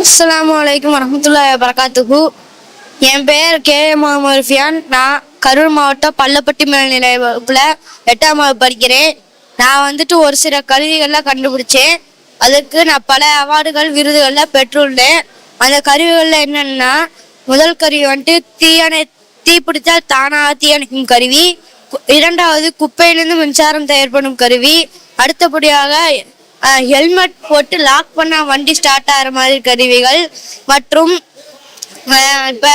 அஸ்ஸலாமு அலைக்கும் வரமத்துல்லாஹி வரகாத்துஹு என் பெயர் கே. எம் முகமது நான் கரூர் மாவட்டம் பள்ளப்பட்டி மேல்நிலை வகுப்பில் எட்டாம் வகுப்பு படிக்கிறேன். நான் வந்துட்டு ஒரு சில கருவிகள்லாம் கண்டுபிடிச்சேன். அதுக்கு நான் பல அவார்டுகள் விருதுகள்லாம் பெற்றுள்ளேன். அந்த கருவிகளில் என்னென்னா முதல் கருவி வந்துட்டு தீயணை பிடித்தால் தானாக தீயணைக்கும் கருவி. கு- இரண்டாவது குப்பையிலிருந்து மின்சாரம் தயார்படும் கருவி. அடுத்தபடியாக ஹெல்மெட் போட்டு லாக் பண்ண வண்டி ஸ்டார்ட் ஆகிற மாதிரி கருவிகள். மற்றும் இப்போ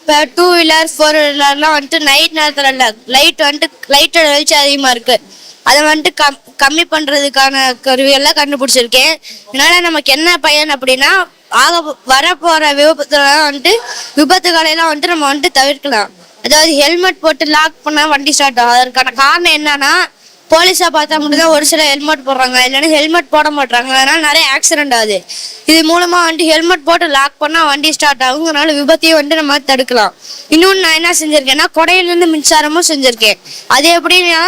இப்போ டூ வீலர் ஃபோர் வீலர்லாம் வந்துட்டு நைட் நேரத்தில் இல்லை. லைட் வந்துட்டு லைட்டோட வெளிச்சம் அதிகமாக இருக்குது அதை வந்துட்டு கம் கம்மி பண்ணுறதுக்கான கருவிகள்லாம் கண்டுபிடிச்சிருக்கேன். இதனால் நமக்கு என்ன பயன் அப்படின்னா ஆக வரப்போகிற விபத்துலாம் வந்துட்டு விபத்துகளையெல்லாம் வந்துட்டு நம்ம வந்துட்டு தவிர்க்கலாம். அதாவது ஹெல்மெட் போட்டு லாக் பண்ணால் வண்டி ஸ்டார்ட் ஆகும் அதற்கான காரணம் என்னன்னா போலீஸா பார்த்தா மட்டும்தான் ஒரு சில ஹெல்மெட் போடுறாங்க. இல்லைன்னா ஹெல்மெட் போட மாட்டாங்க அதனால நிறைய ஆக்சிடென்ட் ஆகுது. இது மூலமா வந்துட்டு ஹெல்மெட் போட்டு லாக் பண்ணா வண்டி ஸ்டார்ட் ஆகும் அதனால விபத்தையும் வந்துட்டு நம்ம தடுக்கலாம். இன்னொன்று நான் என்ன செஞ்சிருக்கேன்னா கொடையிலேருந்து மின்சாரமும் செஞ்சிருக்கேன். அது எப்படின்னா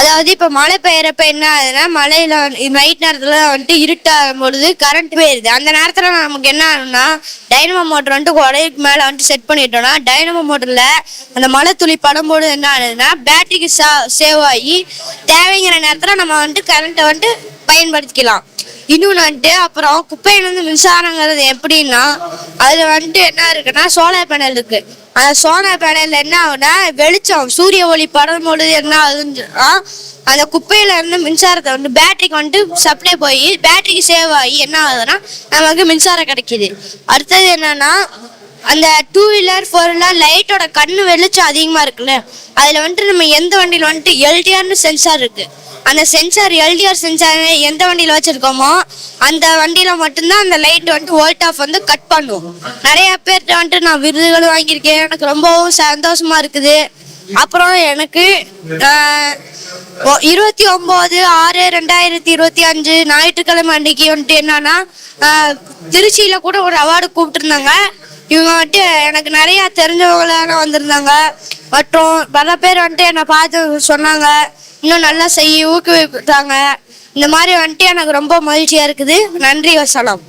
அதாவது இப்போ மழை பெய்யறப்ப என்ன ஆகுதுன்னா மழையில நைட் நேரத்தில் வந்துட்டு இருட்டாகும் பொழுது கரண்ட் போயிருது. அந்த நேரத்தில் நமக்கு என்ன ஆகும்னா டைனமோ மோட்டர் வந்துட்டு உடையுக்கு மேலே வந்துட்டு செட் பண்ணிட்டோம்னா டைனமோ மோட்டரில் அந்த மழை துளி படும்போது என்ன ஆகுதுன்னா பேட்டரிக்கு சேவ் ஆகி தேவைங்கிற நேரத்தில் நம்ம வந்துட்டு கரண்ட்டை வந்துட்டு பயன்படுத்திக்கலாம். இன்னொன்று வந்துட்டு அப்புறம் குப்பையிலேருந்து மின்சாரங்கிறது எப்படின்னா அதில் வந்துட்டு என்ன இருக்குன்னா சோலார் பேனல் இருக்கு. அந்த சோலார் பேனல் என்ன ஆகுனா வெளிச்சம் சூரிய ஒளி படம் பொழுது என்ன ஆகுதுன்னா அந்த குப்பையில இருந்து மின்சாரத்தை வந்து பேட்டரிக்கு வந்துட்டு சப்ளை போய் பேட்டரிக்கு சேவ் ஆகி என்ன ஆகுதுன்னா நமக்கு மின்சாரம் கிடைக்கிது. அடுத்தது என்னன்னா அந்த டூ வீலர் ஃபோர் வீலர் லைட்டோட கண்ணு வெளிச்சம் அதிகமாக இருக்குல்ல அதில் வந்துட்டு நம்ம எந்த வண்டியில் வந்துட்டு எல்டிஆர்னு சென்சார் இருக்குது அந்த சென்சார் எல்டிஆர் சென்சார் எந்த வண்டியில் வச்சிருக்கோமோ அந்த வண்டியில் மட்டும்தான் அந்த லைட் வந்துட்டு வோல்ட் ஆஃப் வந்து கட் பண்ணுவோம் நிறைய பேர்கிட்ட வந்துட்டு நான் விருதுகள் வாங்கியிருக்கேன். எனக்கு ரொம்பவும் சந்தோஷமா இருக்குது. அப்புறம் எனக்கு இருபத்தி ஒன்பது ஆறு ரெண்டாயிரத்தி இருபத்தி அஞ்சு ஞாயிற்றுக்கிழமை அன்னைக்கு வந்துட்டு என்னன்னா திருச்சியில கூட ஒரு அவார்டு கூப்பிட்டுருந்தாங்க. இவங்க வந்துட்டு எனக்கு நிறைய தெரிஞ்சவங்களாம் வந்திருந்தாங்க. மற்றும் பல பேர் வந்துட்டு என்னை பார்த்து சொன்னாங்க. இன்னும் நல்லா செய்ய ஊக்குவித்தாங்க. இந்த மாதிரி வந்துட்டு எனக்கு ரொம்ப மகிழ்ச்சியா இருக்குது. நன்றி வசலாம்